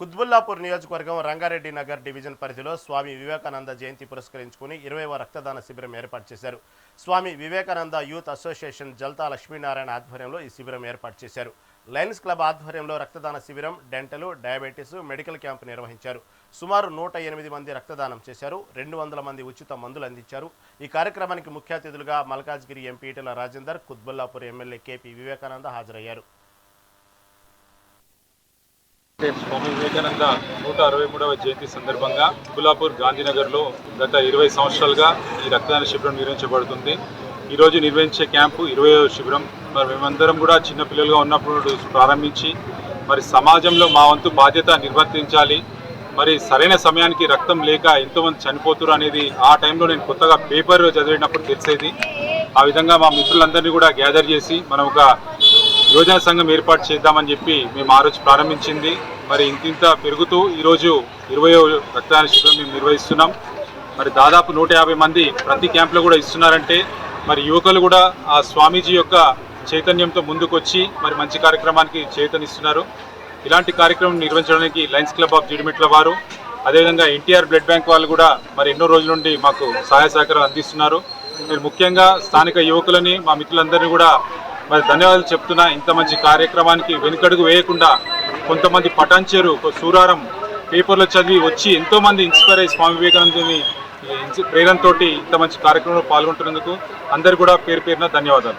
కుత్బుల్లాపూర్ నియోజకవర్గం రంగారెడ్డి నగర్ డివిజన్ పరిధిలో స్వామి వివేకానంద జయంతి పురస్కరించుకుని ఇరవైవ రక్తదాన శిబిరం ఏర్పాటు చేశారు. స్వామి వివేకానంద యూత్ అసోసియేషన్ జల్తా లక్ష్మీనారాయణ ఆధ్వర్యంలో ఈ శిబిరం ఏర్పాటు చేశారు. లయన్స్ క్లబ్ ఆధ్వర్యంలో రక్తదాన శిబిరం డెంటల్ డయాబెటీస్ మెడికల్ క్యాంప్ నిర్వహించారు. సుమారు నూట ఎనిమిది మంది రక్తదానం చేశారు. రెండు వందల మంది ఉచిత మందులు అందించారు. ఈ కార్యక్రమానికి ముఖ్య అతిథులుగా Malkajgiri MP Etela Rajender Kutbullapur MLA KP Vivekananda హాజరయ్యారు. స్వామి వివేకానంద నూట అరవై మూడవ జయంతి సందర్భంగా గులాపూర్ గాంధీనగర్లో గత ఇరవై సంవత్సరాలుగా ఈ రక్తదాన శిబిరం నిర్వహించబడుతుంది. ఈరోజు నిర్వహించే క్యాంపు ఇరవై శిబిరం. మరి మేమందరం కూడా చిన్నపిల్లలుగా ఉన్నప్పుడు ప్రారంభించి మరి సమాజంలో మా వంతు బాధ్యత నిర్వర్తించాలి. మరి సరైన సమయానికి రక్తం లేక ఎంతోమంది చనిపోతురు అనేది ఆ టైంలో నేను కొత్తగా పేపర్ చదివినప్పుడు తెలిసేది. ఆ విధంగా మా మిత్రులందరినీ కూడా గ్యాదర్ చేసి మనం ఒక యువజన సంఘం ఏర్పాటు చేద్దామని చెప్పి మేము ఆ రోజు ప్రారంభించింది. మరి ఇంతింత పెరుగుతూ ఈరోజు ఇరవై రక్తదాన శిబిరం మేము నిర్వహిస్తున్నాం. మరి దాదాపు నూట యాభై మంది ప్రతి క్యాంప్లో కూడా ఇస్తున్నారంటే మరి యువకులు కూడా ఆ స్వామీజీ యొక్క చైతన్యంతో ముందుకొచ్చి మరి మంచి కార్యక్రమానికి చేతనిస్తున్నారు. ఇలాంటి కార్యక్రమం నిర్వహించడానికి లయన్స్ క్లబ్ ఆఫ్ జిడిమిట్ల వారు అదేవిధంగా ఎన్టీఆర్ బ్లడ్ బ్యాంక్ వాళ్ళు కూడా మరి ఎన్నో రోజుల నుండి మాకు సహాయ సహకారాలు అందిస్తున్నారు. నేను ముఖ్యంగా స్థానిక యువకులని మా మిత్రులందరినీ కూడా మరి ధన్యవాదాలు చెప్తున్నా. ఇంత మంచి కార్యక్రమానికి వెనుకడుగు వేయకుండా కొంతమంది పటాన్చేరు సూరారం పేపర్లో చదివి వచ్చి ఎంతో మంది ఇన్స్పైర్ అయ్యి స్వామి వివేకానందుని ప్రేరణతోటి ఇంత మంచి కార్యక్రమంలో పాల్గొంటున్నందుకు అందరు కూడా పేరు పేరున ధన్యవాదాలు.